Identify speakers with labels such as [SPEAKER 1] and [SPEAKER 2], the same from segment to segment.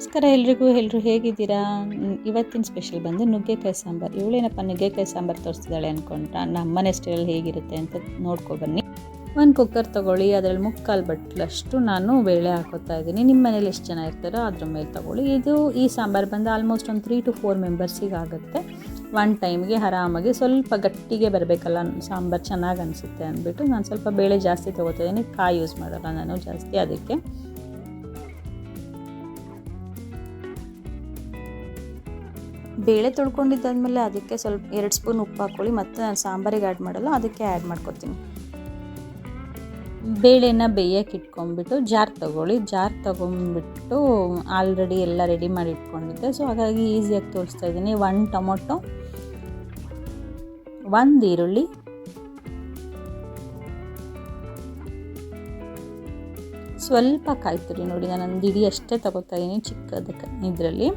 [SPEAKER 1] ನಮಸ್ಕಾರ ಎಲ್ರಿಗೂ ಎಲ್ಲರೂ ಹೇಗಿದ್ದೀರಾ? ಇವತ್ತಿನ ಸ್ಪೆಷಲ್ ಬಂದು ನುಗ್ಗೆಕಾಯಿ ಸಾಂಬಾರು. ಇವಳೇನಪ್ಪ ನುಗ್ಗೆಕಾಯಿ ಸಾಂಬಾರು ತೋರಿಸ್ತಿದ್ದಾಳೆ ಅಂದ್ಕೊಂಡ್ರ ನಮ್ಮನೆ ಸ್ಟೈಲ್ ಹೇಗಿರುತ್ತೆ ಅಂತ ನೋಡ್ಕೊ ಬನ್ನಿ. ಒಂದು ಕುಕ್ಕರ್ ತೊಗೊಳ್ಳಿ, ಅದರಲ್ಲಿ ಮುಕ್ಕಾಲು ಬಟ್ಲಷ್ಟು ನಾನು ಬೇಳೆ ಹಾಕೋತಾ ಇದ್ದೀನಿ. ನಿಮ್ಮ ಮನೇಲಿ ಎಷ್ಟು ಜನ ಇರ್ತಾರೋ ಅದ್ರ ಮೇಲೆ ತೊಗೊಳ್ಳಿ. ಇದು ಈ ಸಾಂಬಾರು ಬಂದು ಆಲ್ಮೋಸ್ಟ್ ಒಂದು ತ್ರೀ ಟು ಫೋರ್ ಮೆಂಬರ್ಸಿಗೆ ಆಗುತ್ತೆ. ಒನ್ ಟೈಮ್ಗೆ ಆರಾಮಾಗಿ ಸ್ವಲ್ಪ ಗಟ್ಟಿಗೆ ಬರಬೇಕಲ್ಲ, ಸಾಂಬಾರು ಚೆನ್ನಾಗಿ ಅನಿಸುತ್ತೆ ಅಂದ್ಬಿಟ್ಟು ನಾನು ಸ್ವಲ್ಪ ಬೇಳೆ ಜಾಸ್ತಿ ತೊಗೋತಾ ಇದ್ದೀನಿ. ಕಾಯಿ ಯೂಸ್ ಮಾಡಲ್ಲ ನಾನು ಜಾಸ್ತಿ ಅದಕ್ಕೆ. ಬೇಳೆ ತೊಳ್ಕೊಂಡಿದ್ದಾದ್ಮೇಲೆ ಅದಕ್ಕೆ ಸ್ವಲ್ಪ ಎರಡು ಸ್ಪೂನ್ ಉಪ್ಪು ಹಾಕ್ಕೊಳ್ಳಿ, ಮತ್ತು ನಾನು ಸಾಂಬಾರಿಗೆ ಆ್ಯಡ್ ಮಾಡಲ್ಲ, ಅದಕ್ಕೆ ಆ್ಯಡ್ ಮಾಡ್ಕೊತೀನಿ ಬೇಳೆನ ಬೇಯಕ್ಕೆ ಇಟ್ಕೊಂಡ್ಬಿಟ್ಟು ಜಾರ್ ತೊಗೊಳ್ಳಿ. ಜಾರ್ ತೊಗೊಂಡ್ಬಿಟ್ಟು ಆಲ್ರೆಡಿ ಎಲ್ಲ ರೆಡಿ ಮಾಡಿ ಇಟ್ಕೊಂಡಿದ್ದೆ. ಸೊ ಹಾಗಾಗಿ ಈಸಿಯಾಗಿ ತೋರಿಸ್ತಾ ಇದ್ದೀನಿ. ಒನ್ ಟೊಮೊಟೊ, ಒಂದು ಈರುಳ್ಳಿ, ಸ್ವಲ್ಪ ಕಾಯ್ತುರಿ ನೋಡಿ. ನಾನು ಒಂದು ಇಡೀ ಅಷ್ಟೇ ತಗೋತಾ ಇದ್ದೀನಿ ಚಿಕ್ಕದಕ್ಕೆ ಇದರಲ್ಲಿ.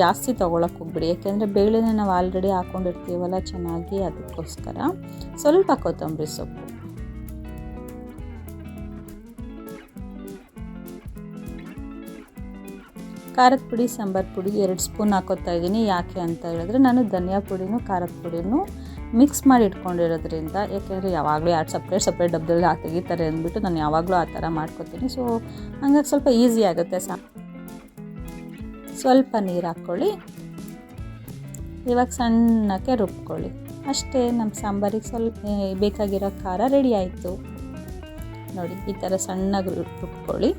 [SPEAKER 1] ಜಾಸ್ತಿ ತೊಗೊಳಕ್ಕೆ ಹೋಗ್ಬಿಡಿ. ಯಾಕೆಂದರೆ ಬೇಳೆನ ನಾವು ಆಲ್ರೆಡಿ ಹಾಕ್ಕೊಂಡಿರ್ತೀವಲ್ಲ ಚೆನ್ನಾಗಿ ಅದಕ್ಕೋಸ್ಕರ. ಸ್ವಲ್ಪ ಕೊತ್ತಂಬರಿ ಸೊಪ್ಪು. ಖಾರದ ಪುಡಿ, ಸಾಂಬಾರು ಪುಡಿ ಎರಡು ಸ್ಪೂನ್ ಹಾಕೋತಾ ಇದ್ದೀನಿ. ಯಾಕೆ ಅಂತ ಹೇಳಿದ್ರೆ ನಾನು ಧನಿಯಾ ಪುಡಿನೂ ಖಾರದ ಪುಡಿನೂ ಮಿಕ್ಸ್ ಮಾಡಿ ಇಟ್ಕೊಂಡಿರೋದ್ರಿಂದ, ಯಾಕೆಂದರೆ ಯಾವಾಗಲೂ ಎರಡು ಸಪ್ರೇಟ್ ಸಪ್ರೇಟ್ ಡಬ್ಬದಲ್ಲಿ ಹಾಕಿ ತೆಗಿತಾರೆ ಅಂದ್ಬಿಟ್ಟು ನಾನು ಯಾವಾಗಲೂ ಆ ಥರ ಮಾಡ್ಕೊತೀನಿ. ಸೊ ಹಂಗಾಗಿ ಸ್ವಲ್ಪ ಈಸಿ ಆಗುತ್ತೆ. ಸಾ ಸ್ವಲ್ಪ ನೀರು ಹಾಕ್ಕೊಳ್ಳಿ. ಇವಾಗ ಸಣ್ಣಕ್ಕೆ ರುಬ್ಕೊಳ್ಳಿ. ಅಷ್ಟೇ ನಮ್ಮ ಸಾಂಬಾರಿಗೆ ಸ್ವಲ್ಪ ಬೇಕಾಗಿರೋ ಖಾರ ರೆಡಿ ಆಯಿತು. ನೋಡಿ, ಈ ಥರ ಸಣ್ಣಗೆ ರುಬ್ಕೊಳ್ಳಿ.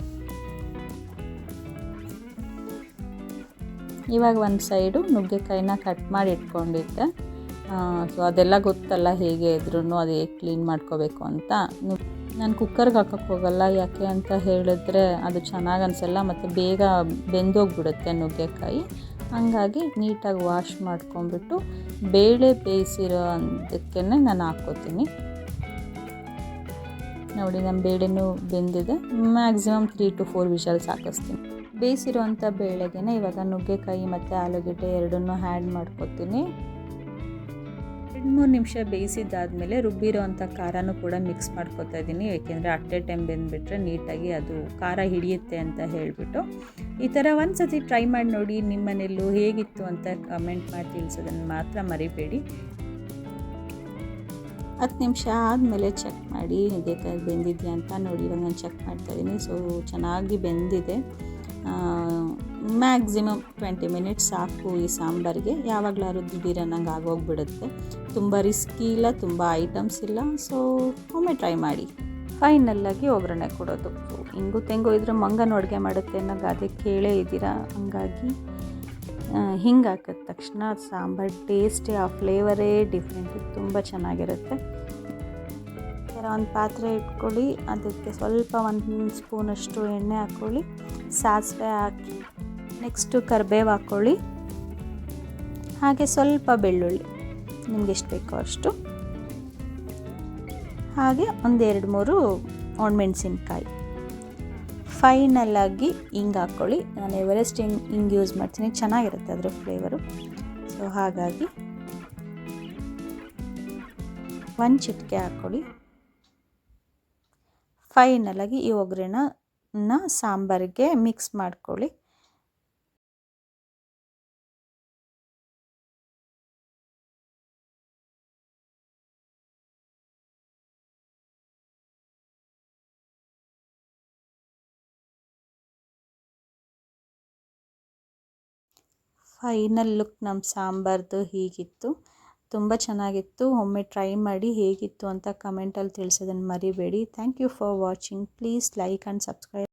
[SPEAKER 1] ಇವಾಗ ಒಂದು ಸೈಡು ನುಗ್ಗೆಕಾಯಿನ ಕಟ್ ಮಾಡಿ ಇಟ್ಕೊಂಡಿದ್ದೆ. ಸೊ ಅದೆಲ್ಲ ಗೊತ್ತಲ್ಲ ಹೇಗೆ ಇದ್ರೂ ಅದು ಹೇಗೆ ಕ್ಲೀನ್ ಮಾಡ್ಕೋಬೇಕು ಅಂತ. ನಾನು ಕುಕ್ಕರ್ಗೆ ಹಾಕೋಕ್ಕೆ ಹೋಗಲ್ಲ, ಯಾಕೆ ಅಂತ ಹೇಳಿದ್ರೆ ಅದು ಚೆನ್ನಾಗಿ ಅನಿಸಲ್ಲ, ಮತ್ತು ಬೇಗ ಬೆಂದೋಗ್ಬಿಡುತ್ತೆ ನುಗ್ಗೆಕಾಯಿ. ಹಾಗಾಗಿ ನೀಟಾಗಿ ವಾಶ್ ಮಾಡ್ಕೊಂಬಿಟ್ಟು ಬೇಳೆ ಬೇಯಿಸಿರೋ ಅದಕ್ಕೆ ನಾನು ಹಾಕ್ಕೋತೀನಿ. ನೋಡಿ ನಮ್ಮ ಬೇಳೆನೂ ಬೆಂದಿದೆ. Maximum three to four whistles ಹಾಕಿಸ್ತೀನಿ. ಬೇಯಿಸಿರುವಂಥ ಬೇಳೆಗೆ ಇವಾಗ ನುಗ್ಗೆಕಾಯಿ ಮತ್ತು ಆಲೂಗೆಡ್ಡೆ ಎರಡನ್ನೂ ಆ್ಯಡ್ ಮಾಡ್ಕೊತೀನಿ. ಎರಡು ಮೂರು ನಿಮಿಷ ಬೇಯಿಸಿದ್ದಾದಮೇಲೆ ರುಬ್ಬಿರೋವಂಥ ಖಾರನೂ ಕೂಡ ಮಿಕ್ಸ್ ಮಾಡ್ಕೊತಾ ಇದ್ದೀನಿ. ಏಕೆಂದರೆ ಅಟ್ಟೆ ಟೈಮ್ ಬೆಂದುಬಿಟ್ರೆ ನೀಟಾಗಿ ಅದು ಖಾರ ಹಿಡಿಯುತ್ತೆ ಅಂತ ಹೇಳಿಬಿಟ್ಟು. ಈ ಥರ ಒಂದು ಸತಿ ಟ್ರೈ ಮಾಡಿ ನೋಡಿ ನಿಮ್ಮ ಮನೆಯಲ್ಲೂ ಹೇಗಿತ್ತು ಅಂತ ಕಮೆಂಟ್ ಮಾಡಿ ತಿಳಿಸೋದನ್ನು ಮಾತ್ರ ಮರಿಬೇಡಿ. ಹತ್ತು ನಿಮಿಷ ಆದಮೇಲೆ ಚೆಕ್ ಮಾಡಿ ಬೇಕಾದ್ರೆ ಬೆಂದಿದೆಯಾ ಅಂತ ನೋಡಿ ಇವಾಗ ನಾನು ಚೆಕ್ ಮಾಡ್ತಾಯಿದ್ದೀನಿ ಸೊ ಚೆನ್ನಾಗಿ ಬೆಂದಿದೆ. ಮ್ಯಾಕ್ಸಿಮಮ್ ಟ್ವೆಂಟಿ ಮಿನಿಟ್ಸ್ ಸಾಕು ಈ ಸಾಂಬಾರಿಗೆ. ಯಾವಾಗಲಾದ್ರು ದಿಢೀರನ್ನಂಗೆ ಆಗೋಗ್ಬಿಡುತ್ತೆ. ತುಂಬ ರಿಸ್ಕಿ ಇಲ್ಲ, ತುಂಬ ಐಟಮ್ಸ್ ಇಲ್ಲ. ಸೊ ಒಮ್ಮೆ ಟ್ರೈ ಮಾಡಿ. ಫೈನಲ್ಲಾಗಿ ಒಗ್ಗರಣೆ ಕೊಡೋದು. ಹಿಂಗು ತೆಂಗು ಇದ್ರೆ ಮಂಗನ ಅಡುಗೆ ಮಾಡುತ್ತೆ ಅನ್ನೋ ಗಾದೆ ಕೇಳೇ ಇದ್ದೀರಾ? ಹಂಗಾಗಿ ಹಿಂಗೆ ಹಾಕಿದ ತಕ್ಷಣ ಸಾಂಬಾರು ಟೇಸ್ಟೇ ಆ ಫ್ಲೇವರೇ ಡಿಫ್ರೆಂಟ್ ತುಂಬ ಚೆನ್ನಾಗಿರುತ್ತೆ. ಒಂದು ಪಾತ್ರೆ ಇಟ್ಕೊಳ್ಳಿ. ಅದಕ್ಕೆ ಸ್ವಲ್ಪ ಒಂದು ಸ್ಪೂನಷ್ಟು ಎಣ್ಣೆ ಹಾಕ್ಕೊಳ್ಳಿ. ಸಾಸಿವೆ ಹಾಕಿ ನೆಕ್ಸ್ಟು ಕರಿಬೇವು ಹಾಕ್ಕೊಳ್ಳಿ. ಹಾಗೆ ಸ್ವಲ್ಪ ಬೆಳ್ಳುಳ್ಳಿ, ನಿಮ್ಗೆ ಎಷ್ಟು ಬೇಕೋ ಅಷ್ಟು. ಹಾಗೆ ಒಂದೆರಡು ಮೂರು ಒಣಮೆಣಸಿನ್ಕಾಯಿ. ಫೈನಲ್ಲಾಗಿ ಹಿಂಗೆ ಹಾಕ್ಕೊಳ್ಳಿ. ನಾನು ಎವರೆಸ್ಟ್ ಹಿಂಗೆ ಹಿಂಗೆ ಯೂಸ್ ಮಾಡ್ತೀನಿ. ಚೆನ್ನಾಗಿರುತ್ತೆ ಅದರ ಫ್ಲೇವರು ಸೊ ಹಾಗಾಗಿ ಒಂದು ಚಿಟಿಕೆ ಹಾಕ್ಕೊಳ್ಳಿ. ಫೈನಲಾಗಿ ಈ ಒಗ್ಗರಣೆನ ಸಾಂಬಾರಿಗೆ ಮಿಕ್ಸ್ ಮಾಡ್ಕೊಳ್ಳಿ. ಫೈನಲ್ ಲುಕ್ ನಮ್ಮ ಸಾಂಬಾರ್ದು ಹೀಗಿತ್ತು. ತುಂಬ ಚೆನ್ನಾಗಿತ್ತು. ಒಮ್ಮೆ ಟ್ರೈ ಮಾಡಿ ಹೇಗಿತ್ತು ಅಂತ ಕಮೆಂಟಲ್ಲಿ ತಿಳಿಸೋದನ್ನು ಮರಿಬೇಡಿ. Thank you for watching. Please like and subscribe.